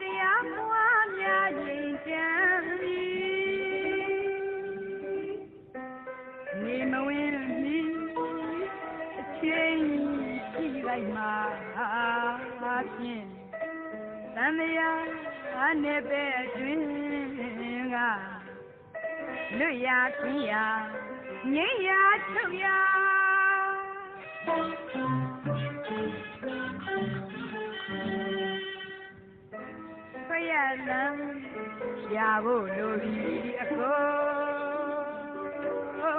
တရားပွားများခြင်းကြံပြီနေမဝင်မီအချိန်ကြည့်လိုက်မှာဖြင့်သံတရားအနေပဲအတွင်းကလွတ်ရခင်းရငြိမ်းရချုပ်ရဖ ရလံရဖို့လိုပြီအကု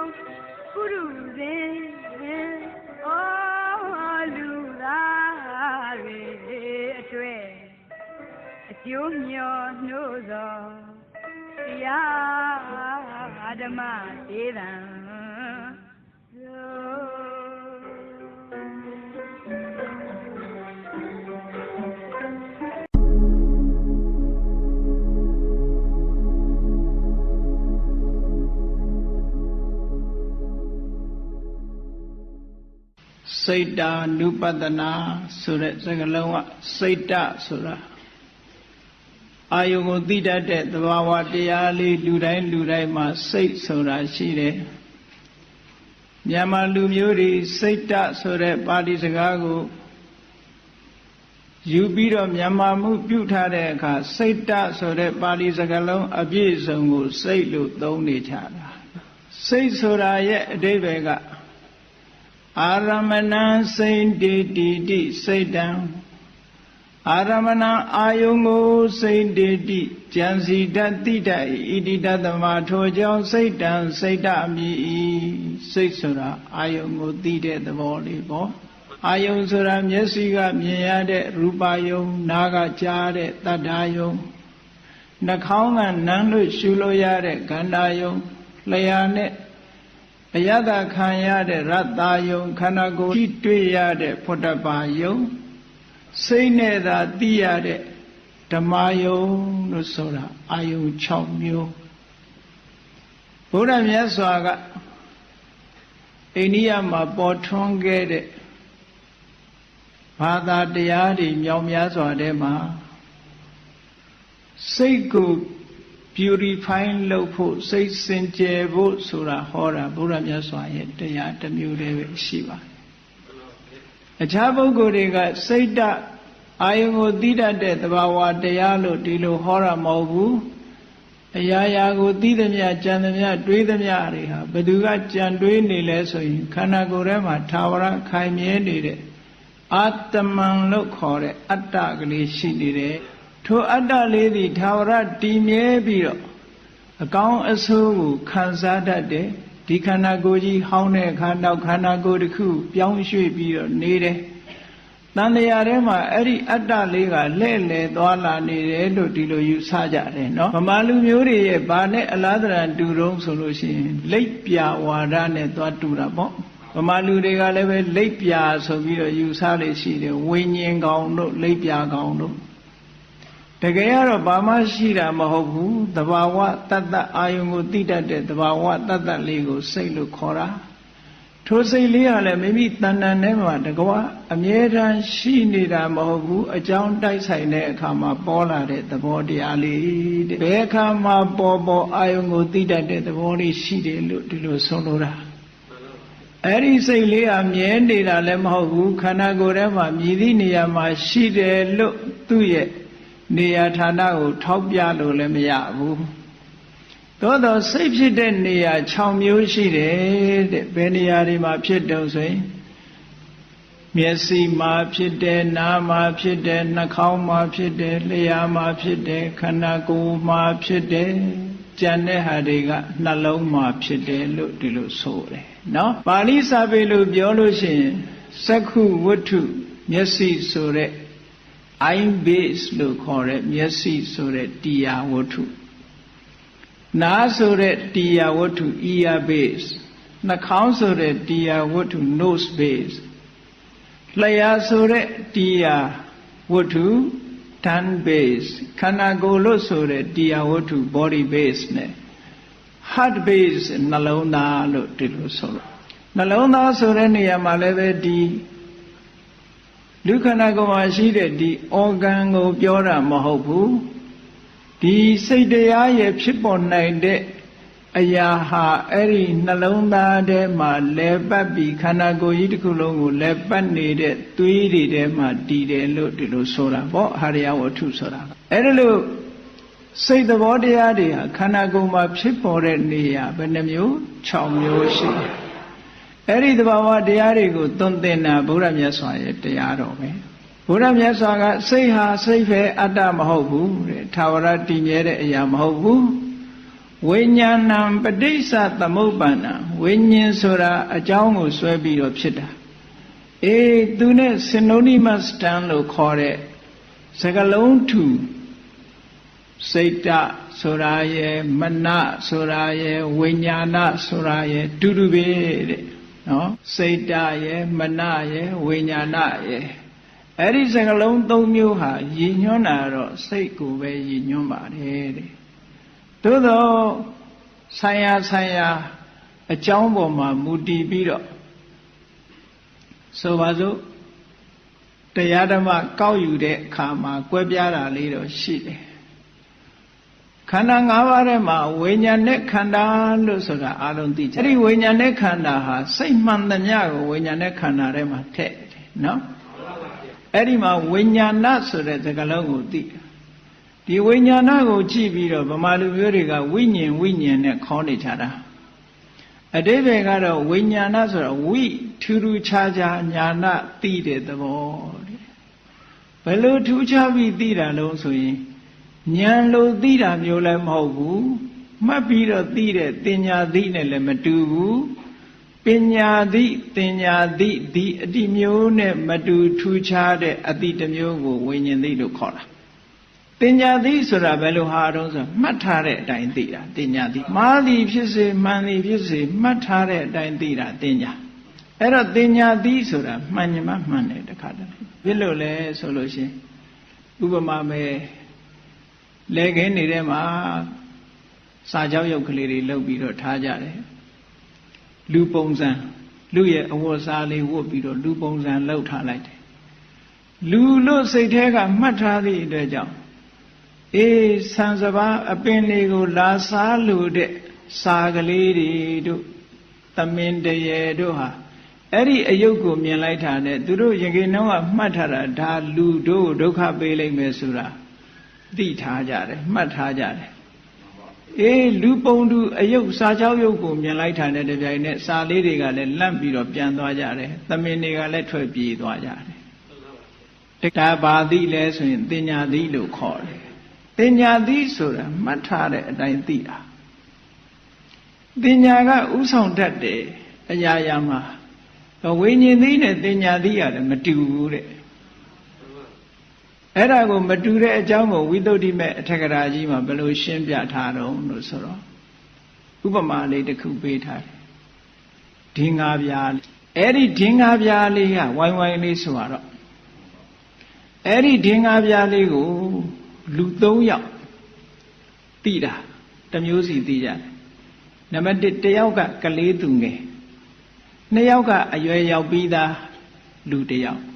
န်ကုရုဇင်အော်လူသားတွေအတွေ့အကျိုးမျောနှိုးသောတရားဓမ္မဒေသံသို့ စိတ်တာနုပတနာဆိုတဲ့စကားလုံးကစိတ်တဆိုတာအာယုံကိုသိတတ်တဲ့သဘာဝတရားလေးလူတိုင်းလူတိုင်းမှာစိတ်ဆိုတာရှိတယ်မြန်မာလူမျိုးတွေစိတ်တဆိုတဲ့ပါဠိစကားကိုယူပြီးတော့မြန်မာမှုပြုထားတဲ့အခါစိတ်တဆိုတဲ့ပါဠိစကားလုံးအပြည့်စုံကိုစိတ်လို့သုံးနေကြတာစိတ်ဆိုတာရဲ့အဓိပ္ပာယ်က အာရမဏံစိတ်တိတိတိစိတ်တံအာရမဏံအာယုံကိုစိတ်တိတိကြံစီတတ်တိတတ်ဣတိတသမထိုကြောင့်စိတ်တံစိတ်တအမိစိတ်ဆိုတာအာယုံကိုသိတဲ့သဘောလေးပေါ့အာယုံဆိုတာမျက်စိကမြင်ရတဲ့ရူပယုံနားကကြားတဲ့တတ္ထာယုံနှာခေါင်းကနမ်းလို့ရှုလို့ရတဲ့ခန္ဓာယုံလျှာနဲ့ အယတခံရတဲ့ရတ္တာယုံခန္ဓာကိုယ်ကြည့်တွေ့ရတဲ့ဖုဒ္ဓဘာယုံစိတ်နဲ့သာသိရတဲ့ဓမ္မယုံလို့ဆိုတာအာယုံ6မျိုးဘုရားမြတ်စွာကအိန္ဒိယမှာပေါ်ထွန်းခဲ့တဲ့ဘာသာတရားတွေမြောက်များစွာထဲမှာစိတ်ကို purify လုပ်ဖို့စိတ်စင်ကြယ်ဖို့ဆိုတာဟောတာဘုရားမြတ်စွာရဲ့တရားတစ်မျိုးတည်းပဲရှိပါတယ်။အခြားပုဂ္ဂိုလ်တွေကစိတ်တအာယုံကိုသိတတ်တဲ့သဘာဝတရားလို့ဒီလိုဟောတာမဟုတ်ဘူး။အရာရာကိုသိသမျှကြံသမျှတွေးသမျှတွေဟာဘယ်သူကကြံတွေးနေလဲဆိုရင်ခန္ဓာကိုယ်ထဲမှာသာဝရခိုင်မြဲနေတဲ့အာတမန်လို့ခေါ်တဲ့အတ္တကလေးရှိနေတယ်။ ထိုအတ္တလေးသည်သာဝရတည်မြဲပြီးတော့အကောင်းအဆိုးကိုခံစားတတ်တယ်ဒီခန္ဓာကိုယ်ကြီးဟောင်းတဲ့အခါနောက်ခန္ဓာကိုယ်တစ်ခုပြောင်းရွှေ့ပြီးတော့နေတယ်တန်တရားထဲမှာအဲ့ဒီအတ္တလေးကလှဲ့လေသွားလာနေတယ်လို့ဒီလိုယူဆကြတယ်နော်ဗမာလူမျိုးတွေရဲ့ဗာနဲ့အလားတရတူတုံးဆိုလို့ရှိရင်လိပ်ပြဝါဒနဲ့သွားတူတာပေါ့ဗမာလူတွေကလည်းပဲလိပ်ပြဆိုပြီးတော့ယူဆလေးရှိတယ်ဝိညာဉ်ကောင်တို့လိပ်ပြကောင်တို့ တကယ်ကတော့ဘာမှရှိတာမဟုတ်ဘူးတဘာဝတတ္တအာယုံကိုသိတတ်တဲ့တဘာဝတတ္တလေးကိုစိတ်လို့ခေါ်တာထိုစိတ်လေးကလည်းမိမိတဏ္ဍန်ထဲမှာတကွာအမြဲတမ်းရှိနေတာမဟုတ်ဘူးအကြောင်းတိုက်ဆိုင်တဲ့အခါမှာပေါ်လာတဲ့သဘောတရားလေးတဲ့ဘယ်အခါမှာပေါ်ပေါ်အာယုံကိုသိတတ်တဲ့သဘောလေးရှိတယ်လို့ဒီလိုဆုံးလို့တာအဲ့ဒီစိတ်လေးကမြဲနေတာလည်းမဟုတ်ဘူးခန္ဓာကိုယ်ထဲမှာမြည်သည့်နေရာမှာရှိတယ်လို့သူ့ရဲ့ နေရာဌာနကိုထောက်ပြလို့လည်းမရဘူးသို့တော့စိတ်ဖြစ်တဲ့နေရာ6မျိုးရှိတယ်တဲ့ဘယ်နေရာတွေမှာဖြစ်တုံဆိုရင်မျက်စိမှာဖြစ်တယ်နားမှာဖြစ်တယ်နှာခေါင်းမှာဖြစ်တယ်လျှာမှာဖြစ်တယ်ခန္ဓာကိုယ်မှာဖြစ်တယ်ကြံတဲ့ဟာတွေကနှလုံးမှာဖြစ်တယ်လို့ဒီလိုဆိုတယ်နော်ပါဠိစာပေလို့ပြောလို့ရှိရင်စက္ခုဝတ္ထုမျက်စိဆိုတဲ့ eye base လို့ခေါ်တဲ့မျက်စိဆိုတဲ့တရားဝတ္ထုနားဆိုတဲ့တရားဝတ္ထု ear base နှာခေါင်းဆိုတဲ့တရားဝတ္ထု nose base လျှာဆိုတဲ့တရားဝတ္ထု tongue base ခန္ဓာကိုယ်လို့ဆိုတဲ့တရားဝတ္ထု body base နဲ့ heart base နှလုံးသားလို့ဒီလိုဆိုလို့နှလုံးသားဆိုတဲ့နေရာမှာလည်းပဲဒီ လူခန္ဓာကိုယ်မှာရှိတဲ့ဒီ organ ကိုပြောတာမဟုတ်ဘူးဒီစိတ်တရားရဲ့ဖြစ်ပေါ်နိုင်တဲ့အရာဟာအဲ့ဒီနှလုံးသားထဲမှာလဲပတ်ပြီးခန္ဓာကိုယ်ကြီးတစ်ခုလုံးကိုလဲပတ်နေတဲ့သွေးတွေထဲမှာတည်တယ်လို့ဒီလိုဆိုတာပေါ့ဟာရယဝတ္ထုဆိုတာအဲ့ဒါလို့စိတ်သဘောတရားတွေဟာခန္ဓာကိုယ်မှာဖြစ်ပေါ်တဲ့နေရာဘယ်နှမျိုး6မျိုးရှိတယ် အဲ့ဒီသဘာဝတရားတွေကိုသွန်သင်တာဘုရားမြတ်စွာရဲ့တရားတော်ပဲဘုရားမြတ်စွာကစိတ်ဟာစိတ်ပဲအတ္တမဟုတ်ဘူးတဲ့သာဝရတည်မြဲတဲ့အရာမဟုတ်ဘူးဝိညာဏံပဋိစ္စသမုပ္ပန္နဝိညာဉ်ဆိုတာအကြောင်းကိုဆွဲပြီးတော့ဖြစ်တာအေးသူနဲ့ synonymous term လို့ခေါ်တဲ့စကလုံးထူစိတ်တဆိုတာရဲ့မနဆိုတာရဲ့ဝိညာဏဆိုတာရဲ့တူတူပဲတဲ့ နော်စိတ်တရဲ့မနရဲ့ဝိညာဏရဲ့အဲ့ဒီစကလုံး၃မျိုးဟာရည်ညွှန်းတာတော့စိတ်ကိုပဲရည်ညွှန်းပါတယ်တဲ့သို့သောဆိုင်ရာဆိုင်ရာအကြောင်းပေါ်မှာမူတည်ပြီးတော့ဆိုပါစို့တရားဓမ္မကောက်ယူတဲ့အခါမှာကွဲပြားတာလေးတော့ရှိတယ် ခန္ဓာ၅ပါးထဲမှာဝိညာဉ်နဲ့ခန္ဓာလို့ဆိုတာအလုံးသိကြအဲ့ဒီဝိညာဉ်နဲ့ခန္ဓာဟာစိတ်မှန်သမျှကိုဝိညာဉ်နဲ့ခန္ဓာထဲမှာထည့်တယ်နော်အဲ့ဒီမှာဝိညာဏဆိုတဲ့စကားလုံးကိုသိတယ်ဒီဝိညာဏကိုကြည့်ပြီးတော့ဗမာလူမျိုးတွေကဝိညာဉ်ဝိညာဉ်နဲ့ခေါ်နေကြတာအတိပ္ပယ်ကတော့ဝိညာဏဆိုတာဝိထူးထူးခြားခြားညာဏသိတဲ့သဘောတဲ့ဘယ်လိုထူးခြားပြီးသိတာလုံးဆိုရင် ဉာဏ်လို့သိတာမျိုးလည်းမဟုတ်ဘူးမှတ်ပြီးတော့သိတဲ့တင်ညာသိနဲ့လည်းမတူဘူးပညာသိတင်ညာသိဒီအတိမျိုးနဲ့မတူထူးခြားတဲ့အတိတစ်မျိုးကိုဝိညာဉ်သိလို့ခေါ်တာတင်ညာသိဆိုတာဘယ်လိုဟာတုံးဆိုမှတ်ထားတဲ့အတိုင်းသိတာတင်ညာသိမှားသည်ဖြစ်စေမှန်သည်ဖြစ်စေမှတ်ထားတဲ့အတိုင်းသိတာတင်ညာအဲ့တော့တင်ညာသိဆိုတာမှန်ညမမှန်တယ်တခါတည်းဖြစ်လို့လဲဆိုလို့ရှိရင်ဥပမာမဲ့ လဲခင်းနေတဲ့မှာစာကြောက်ရုပ်ကလေးတွေလှုပ်ပြီးတော့ထားကြတယ်လူပုံစံလူရဲ့အဝတ်စားလေးဝတ်ပြီးတော့လူပုံစံလှုပ်ထားလိုက်တယ်လူလို့စိတ်แท้ကမှတ်ထားသည့်အတွက်ကြောင့်အေးဆံစပါးအပင်တွေကိုလာစားလို့တဲ့စာကလေးတွေတို့သမင်တရေတို့ဟာအဲ့ဒီအယုတ်ကိုမြင်လိုက်တာနဲ့သူတို့ရင်ကိနှောင်းကမှတ်ထားတာဒါလူတို့ဒုက္ခပေးလိုက်မယ်ဆိုတာ သိထားကြတယ်မှတ်ထားကြတယ်အေးလူပုံတူအယုတ်စာချောက်ယုတ်ကိုမြင်လိုက်တာနဲ့တပြိုင်နက်စာလေးတွေကလည်းလန့်ပြီးတော့ပြန်သွားကြတယ်သမင်တွေကလည်းထွက်ပြေးသွားကြတယ်ဒါဘာသိလဲဆိုရင်တင်ညာသိလို့ခေါ်တယ်တင်ညာသိဆိုတာမှတ်ထားတဲ့အတိုင်းသိတာတင်ညာကဥဆောင်တတ်တယ်အရာရာမှာဝိညာဉ်သိနဲ့တင်ညာသိရတယ်မတူဘူးတဲ့ အဲ့ဒါကိုမတူတဲ့အကြောင်းကိုဝိသုဒ္ဓိမဲ့အထက်ကရာကြီးမှာဘယ်လိုရှင်းပြထားတော့လို့ဆိုတော့ဥပမာလေးတစ်ခုပေးထားတယ်ဒင်္ဂါပြားအဲ့ဒီဒင်္ဂါပြားလေးကဝိုင်းဝိုင်းလေးဆိုတော့အဲ့ဒီဒင်္ဂါပြားလေးကိုလူ၃ယောက်တိတာတစ်မျိုးစီသိကြတယ်နံပါတ်1တယောက်ကကလေးသူငယ်နှစ်ယောက်ကအရွယ်ရောက်ပြီးသားလူတစ်ယောက်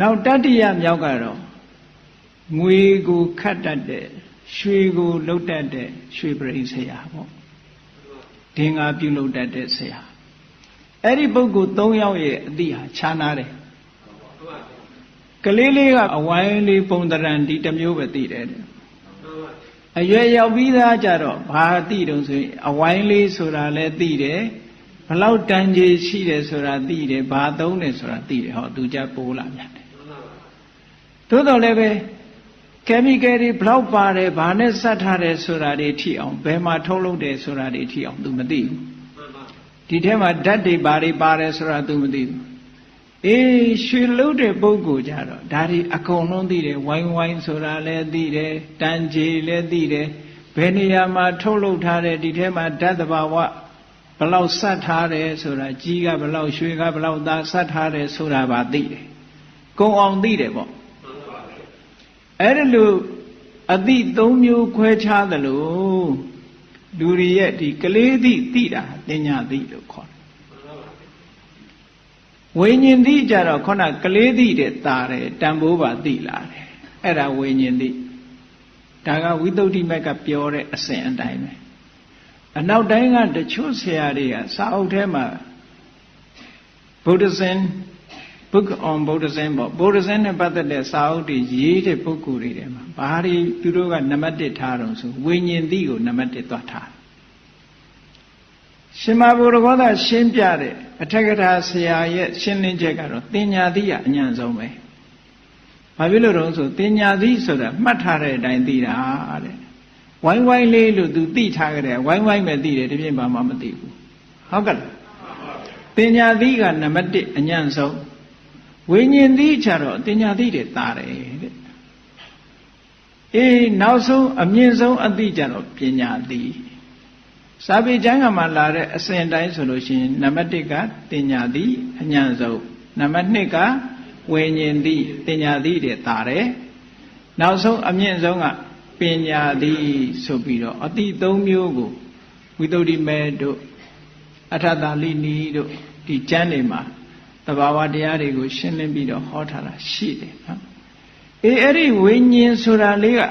နောက်တတိယမြောက်ကတော့ငွေကိုခတ်တတ်တဲ့ရွှေကိုလှုပ်တတ်တဲ့ရွှေပရိဆရာပေါ့ဒင်္ဂါပြုလုပ်တတ်တဲ့ဆရာအဲ့ဒီပုဂ္ဂိုလ်၃ယောက်ရဲ့အတိဟာခြားနာတယ်ကလေးလေးကအဝိုင်းလေးပုံတရံဒီတစ်မျိုးပဲသိတယ်အရွယ်ရောက်ပြီးသားကြတော့ဘာသိတုံးဆိုရင်အဝိုင်းလေးဆိုတာလည်းသိတယ်ဘလောက်တန်ကြီးရှိတယ်ဆိုတာသိတယ်ဘာသုံးတယ်ဆိုတာသိတယ်ဟောသူကြပိုးလာပြန်တယ် သို့တော်လည်းပဲ chemical တွေဘလောက်ပါတယ်ဘာနဲ့စက်ထားတယ်ဆိုတာတွေထိအောင်ဘယ်မှာထုတ်လုပ်တယ်ဆိုတာတွေထိအောင် तू မသိဘူးဒီထဲမှာဓာတ်တွေဘာတွေပါတယ်ဆိုတာ तू မသိဘူးအေးရွှေလုတဲ့ပုဂ္ဂိုလ်ကြတော့ဒါတွေအကုန်လုံးသိတယ်ဝိုင်းဝိုင်းဆိုတာလည်းသိတယ်တန်ကြီးလည်းသိတယ်ဘယ်နေရာမှာထုတ်လုပ်ထားတယ်ဒီထဲမှာဓာတ်တဘာဝဘလောက်စတ်ထားတယ်ဆိုတာကြီးကဘလောက်ရွှေကဘလောက်သားစတ်ထားတယ်ဆိုတာပါသိတယ်ကုံအောင်သိတယ်ပေါ့ အဲ့ဒါလို့အတိသုံးမျိုးခွဲခြားသလိုလူတွေရဲ့ဒီကလေးသည့်သိတာတင်ညာသိလို့ခေါ်တယ်ဝိညာဉ်တိကြတော့ခုနကလေးတိတဲ့တာတယ်တန်ဖိုးပါသိလာတယ်အဲ့ဒါဝိညာဉ်တိဒါကဝိသုဒ္ဓိမက်ကပြောတဲ့အစဉ်အတိုင်းပဲအနောက်တိုင်းကတချို့ဆရာတွေကစာအုပ်ထဲမှာ Buddhism book on buddhism ပေါ့ buddhism နဲ့ပတ်သက်တဲ့စာအုပ်တွေရေးတဲ့ပုဂ္ဂိုလ်တွေထဲမှာဘာတွေသူတို့ကနံပါတ်1ထားတော့ဆိုဝိညာဉ်သိကိုနံပါတ်1သွားထားရှင်မဘုရဂောသရှင်းပြတဲ့အထက်ကထာဆရာရဲ့ရှင်းလင်းချက်ကတော့တင်ညာသိရအညံဆုံးပဲ။ဘာဖြစ်လို့တော့ဆိုတင်ညာသိဆိုတာမှတ်ထားတဲ့အတိုင်းသိတာတဲ့။ဝိုင်းဝိုင်းလေးလို့ तू သိထားကြတယ်ဝိုင်းဝိုင်းပဲသိတယ်ဒီပြင်ဘာမှမသိဘူး။ဟုတ်ကဲ့လား။တင်ညာသိကနံပါတ်1အညံဆုံး။ ဝိညာဉ်တိချတော့တင်ညာတိတွေတာတယ်တဲ့။အေးနောက်ဆုံးအမြင့်ဆုံးအတိကြတော့ပညာတိ။စာပေကျမ်းကမှာလာတဲ့အစဉ်တိုင်းဆိုလို့ရှိရင်နံပါတ်1ကတင်ညာတိအញ្ញံဆုံးနံပါတ်2ကဝိညာဉ်တိတင်ညာတိတဲ့တာတယ်နောက်ဆုံးအမြင့်ဆုံးကပညာတိဆိုပြီးတော့အတိ၃မျိုးကိုဝိသုဒ္ဓိမဲတို့အထတာလိနီတို့ဒီကျမ်းတွေမှာ တဘာဝတရားတွေကိုရှင်းလင်းပြီးတော့ဟောထားတာရှိတယ်နော်အေးအဲ့ဒီဝိညာဉ်ဆိုတာလေးက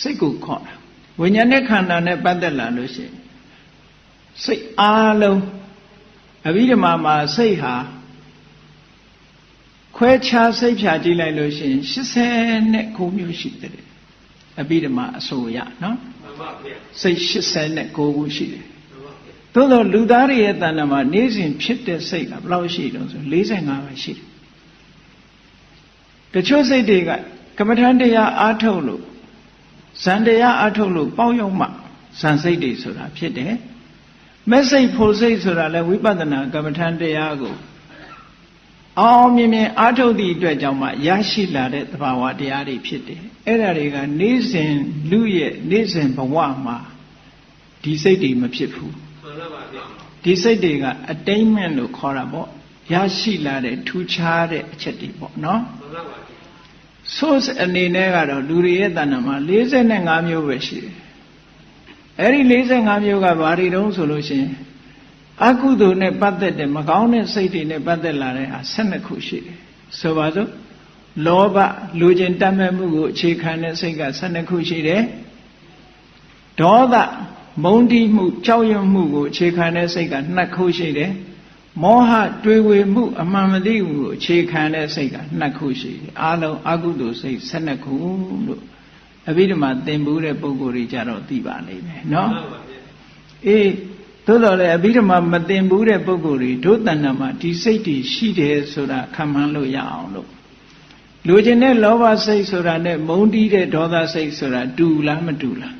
စိတ်ကိုခေါ်တာဝိညာဉ်နဲ့ခန္ဓာနဲ့ပတ်သက်လာလို့ရှိရင်စိတ်အားလုံးအဘိဓမ္မာမှာစိတ်ဟာခွဲခြားစိတ်ဖြာကြည့်လိုက်လို့ရှိရင်89မျိုးရှိတယ်အဘိဓမ္မာအဆိုရနော်မှန်ပါဗျာစိတ်89ခုရှိတယ်မှန်ပါဗျာ သို့တော့လူသားတွေရဲ့တဏ္ဍာမှာနေ့စဉ်ဖြစ်တဲ့စိတ်ကဘယ်လောက်ရှိတုံးဆို45ပဲရှိတယ်တချို့စိတ်တွေကကမ္မထန်တရားအားထုတ်လို့ဇန်တရားအားထုတ်လို့ပေါက်ရောက်မှဇန်စိတ်တွေဆိုတာဖြစ်တယ်မဲ့စိတ်ဖို့စိတ်ဆိုတာလဲဝိပဿနာကမ္မထန်တရားကိုအောင်အောင်မြင်မြင်အားထုတ်သည့်အတွက်ကြောင့်မှရရှိလာတဲ့သဘာဝတရားတွေဖြစ်တယ်အဲ့ဒါတွေကနေ့စဉ်လူရဲ့နေ့စဉ်ဘဝမှာဒီစိတ်တွေမဖြစ်ဘူး မှန်ပါဗျာဒီစိတ်တွေကအတိမ့်မန့်လို့ခေါ်တာပေါ့ရရှိလာတဲ့ထူးခြားတဲ့အချက်တွေပေါ့နော်မှန်ပါဗျာ source အနေနဲ့ကတော့လူတွေရဲ့တဏ္ဍာမှာ45မျိုးပဲရှိတယ်အဲ့ဒီ45မျိုးကဘာတွေတုံးဆိုလို့ရှိရင်အကုသိုလ်နဲ့ပတ်သက်တဲ့မကောင်းတဲ့စိတ်တွေနဲ့ပတ်သက်လာတဲ့ဟာ12ခုရှိတယ်ဆိုပါစို့လောဘလူကျင်တတ်မဲ့မှုကိုအခြေခံတဲ့စိတ်က12ခုရှိတယ်ဒေါသ မုန်းတီးမှုကြောက်ရွံ့မှုကိုအခြေခံတဲ့စိတ်က2ခုရှိတယ်မောဟတွေးဝေမှုအမှန်မသိမှုကိုအခြေခံတဲ့စိတ်က2ခုရှိတယ်အားလုံးအကုသိုလ်စိတ်12ခုလို့အဘိဓမ္မာသင်ဘူးတဲ့ပုဂ္ဂိုလ်တွေကြတော့သိပါလိမ့်မယ်နော်မှန်ပါဗျာအေးသို့တော်လည်းအဘိဓမ္မာမသင်ဘူးတဲ့ပုဂ္ဂိုလ်တွေဒုတဏ္ဍမှာဒီစိတ်တွေရှိတယ်ဆိုတာခံမှန်းလို့ရအောင်လို့လူကျင်တဲ့လောဘစိတ်ဆိုတာနဲ့မုန်းတီးတဲ့ဒေါသစိတ်ဆိုတာတူလားမတူလား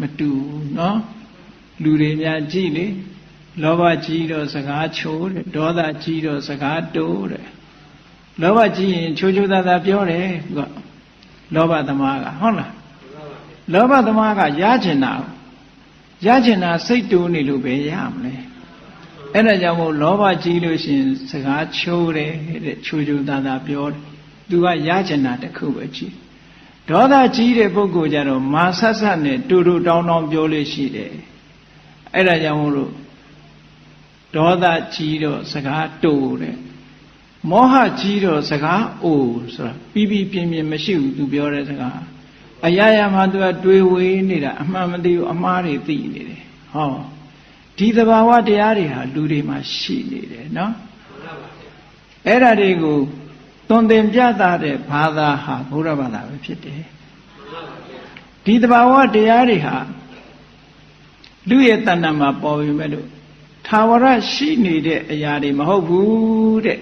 မတူဘူးเนาะလူတွေများကြည့်လေလောဘကြီးတော့စကားချိုးတယ်ဒေါသကြီးတော့စကားတိုးတယ်လောဘကြီးရင်ချိုးချိုးသားသားပြောတယ်သူကလောဘသမားကဟုတ်လား လောဘသမားကရကျင်တာကိုရကျင်တာစိတ်တူးနေလို့ပဲရမလဲအဲ့ဒါကြောင့်မို့လောဘကြီးလို့ရှရင်စကားချိုးတယ်တဲ့ချိုးချိုးသားသားပြောတယ်သူကရကျင်တာတစ်ခုပဲကြီး ဒေါသကြီးတဲ့ပုဂ္ဂိုလ်ကြတော့မာဆက်ဆက်နဲ့တူတူတောင်းတောင်းပြောလို့ရှိတယ်အဲ့ဒါကြောင့်မို့လို့ဒေါသကြီးတော့စကားတူတယ်မောဟကြီးတော့စကားအိုဆိုတာပြီးပြီးပြင်းပြင်းမရှိဘူးသူပြောတဲ့စကားအရာရာမှာသူကတွေးဝေးနေတာအမှန်မသိဘူးအမှားတွေသိနေတယ်ဟောဒီသဘာဝတရားတွေဟာလူတွေမှာရှိနေတယ်နော်အဲ့ဒါတွေကို သွန်သင်ပြသတဲ့ဘာသာဟာဘုရားဘာသာပဲဖြစ်တယ်ဒီသဘာဝတရားတွေဟာလူရဲ့တဏ္ဍာမှာပေါ်ပြီမဲ့လို့သာဝရရှိနေတဲ့အရာတွေမဟုတ်ဘူးတဲ့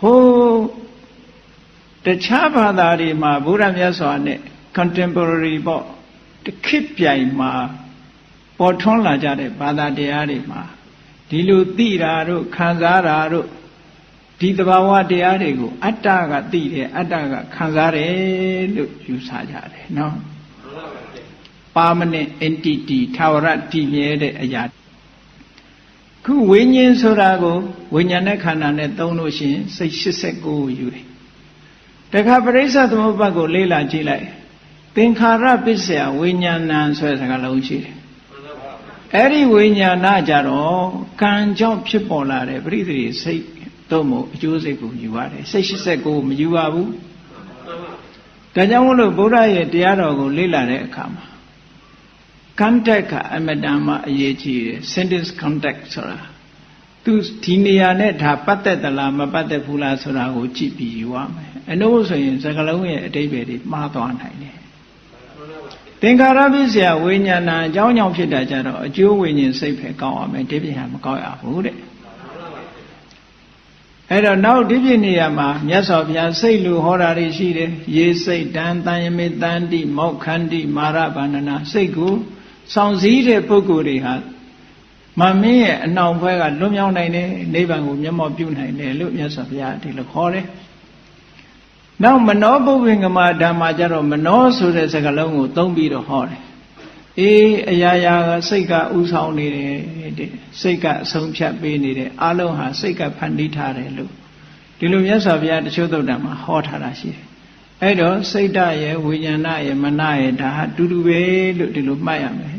ဟိုးတခြားဘာသာတွေမှာဘုရားမြတ်စွာနဲ့ contemporary ပေါ့တခေတ်ပြိုင်မှာပေါ်ထွန်းလာကြတဲ့ဘာသာတရားတွေမှာဒီလိုသိတာတို့ခံစားတာတို့ ဒီတဘာဝတရားတွေကို အတ္တကသိတယ်အတ္တကခံစားတယ်လို့ယူဆကြတယ်နော် permanent entity ထာဝရတည်မြဲတဲ့အရာခုဝိညာဉ်ဆိုတာကိုဝိညာဉ်နဲ့ခန္ဓာနဲ့သုံးလို့ရှိရင်စိတ်89ကိုယူတယ်တခါပရိစ္ဆသမုပ္ပါဒ်ကိုလေ့လာကြည့်လိုက်သင်္ခါရပစ္စယဝိညာဏံဆိုတဲ့စကားလုံးရှိတယ်အဲ့ဒီဝိညာဏကြတော့ကံကြောင့်ဖြစ်ပေါ်လာတဲ့ပရိသေစိတ် တို့မို့အကျိုးစိတ်ကိုယူရတယ်စိတ်89မယူပါဘူးမှန်ပါဒါကြောင့်မို့လို့ဗုဒ္ဓရဲ့တရားတော်ကိုလေ့လာတဲ့အခါမှာ contact ကအမတန်မှအရေးကြီးတယ် sentence contact ဆိုတာသူဒီနေရာနဲ့ဒါပတ်သက်သလားမပတ်သက်ဘူးလားဆိုတာကိုကြည့်ပြီးယူရမယ်အနို့ဆိုရင်စကလုံးရဲ့အတိတ်ပဲတွေမှားသွားနိုင်တယ်သင်္ခါရပစ္စယဝိညာဏအကြောင်းကြောင့်ဖြစ်တာကြတော့အကျိုးဝိညာဉ်စိတ်ပဲကောင်းရမယ်ဒီပြင်ဟာမကောင်းရဘူးတဲ့ အဲ့တော့နောက်ဒီပြင်နေရာမှာမြတ်စွာဘုရားစိတ်လူဟောတာတွေရှိတယ်ရေစိတ်တန်တန်ယမေတန်တိမောက္ခန္တိမာရဗန္ဒနာစိတ်ကိုစောင့်စည်းတဲ့ပုဂ္ဂိုလ်တွေဟာမမင်းရဲ့အနှောင်ဘွဲကလွတ်မြောက်နိုင်တယ်နိဗ္ဗာန်ကိုမျက်မှောက်ပြုနိုင်တယ်လို့မြတ်စွာဘုရားဒီလိုခေါ်တယ်နောက်မနောပုဗ္ဗင်္ဂမဓမ္မကြတော့မနောဆိုတဲ့စကားလုံးကိုသုံးပြီးတော့ဟောတယ် အေးအရာရာကစိတ်ကဥဆောင်နေတယ်တဲ့စိတ်ကအဆုံးဖြတ်ပေးနေတယ်အလုံးဟာစိတ်ကဖန်တီးထားတယ်လို့ဒီလိုမြတ်စွာဘုရားတချို့သုတ်တံမှာဟောထားတာရှိတယ်အဲ့တော့စိတ်ဓာတ်ရဲ့ဝိညာဏရဲ့မနရဲ့ဒါဟာတူတူပဲလို့ဒီလိုမှတ်ရမယ်